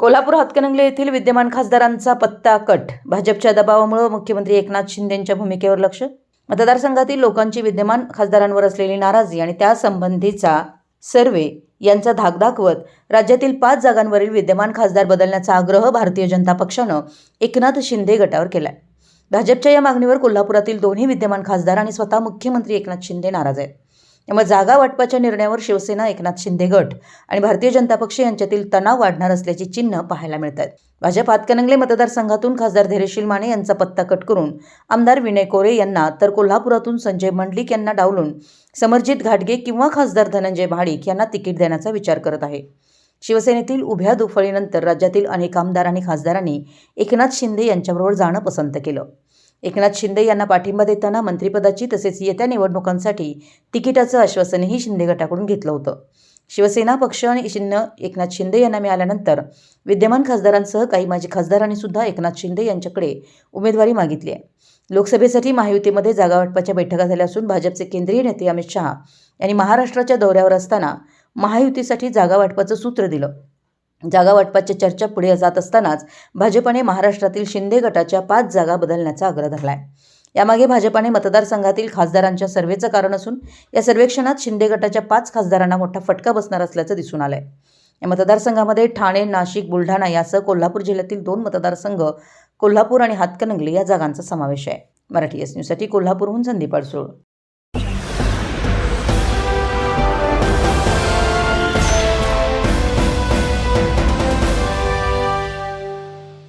कोल्हापूर हातकणंगले येथील विद्यमान खासदारांचा पत्ता कट. भाजपच्या दबावामुळे मुख्यमंत्री एकनाथ शिंदेंच्या भूमिकेवर लक्ष. मतदारसंघातील लोकांची विद्यमान खासदारांवर असलेली नाराजी आणि त्यासंबंधीचा सर्वे यांचा धाक दाखवत राज्यातील पाच जागांवरील विद्यमान खासदार बदलण्याचा आग्रह भारतीय जनता पक्षानं एकनाथ शिंदे गटावर केलाय. भाजपच्या या मागणीवर कोल्हापुरातील दोन्ही विद्यमान खासदार आणि स्वतः मुख्यमंत्री एकनाथ शिंदे नाराज आहेत. त्यामुळे जागा वाटपाच्या निर्णयावर शिवसेना एकनाथ शिंदे गट आणि भारतीय जनता पक्ष यांच्यातील तणाव वाढणार असल्याची चिन्ह पाहायला मिळत आहेत भाजप हातकणंगले मतदारसंघातून खासदार धैर्यशील माने यांचा पत्ता कट करून आमदार विनय कोरे यांना तर कोल्हापुरातून संजय मंडलिक यांना डावलून समर्जित घाटगे किंवा खासदार धनंजय भाडिक यांना तिकीट देण्याचा विचार करत आहे. शिवसेनेतील उभ्या दुफळीनंतर राज्यातील अनेक आमदार आणि खासदारांनी एकनाथ शिंदे यांच्याबरोबर जाणं पसंत केलं. एकनाथ शिंदे यांना पाठिंबा देताना मंत्रिपदाची तसेच येत्या निवडणुकांसाठी तिकिटाचं आश्वासनही शिंदे गटाकडून घेतलं होतं. शिवसेना पक्ष आणि चिन्ह एकनाथ शिंदे यांना मिळाल्यानंतर विद्यमान खासदारांसह काही माजी खासदारांनी सुद्धा एकनाथ शिंदे यांच्याकडे उमेदवारी मागितली आहे. लोकसभेसाठी महायुतीमध्ये जागावाटपाच्या बैठका झाल्या असून भाजपचे केंद्रीय नेते अमित शहा यांनी महाराष्ट्राच्या दौऱ्यावर असताना महायुतीसाठी जागावाटपाचं सूत्र दिलं. जागा वाटपाच्या चर्चा पुढे जात असतानाच भाजपाने महाराष्ट्रातील शिंदे गटाच्या पाच जागा बदलण्याचा आग्रह धरला आहे यामागे भाजपाने मतदारसंघातील खासदारांच्या सर्वेचं कारण असून या सर्वेक्षणात शिंदे गटाच्या पाच खासदारांना मोठा फटका बसणार असल्याचं दिसून आलंय. या मतदारसंघामध्ये ठाणे नाशिक बुलढाणा यासह कोल्हापूर जिल्ह्यातील दोन मतदारसंघ कोल्हापूर आणि हातकणंगले या जागांचा समावेश आहे. मराठी एस न्यूजसाठी कोल्हापूरहून संदीप अडसूळ.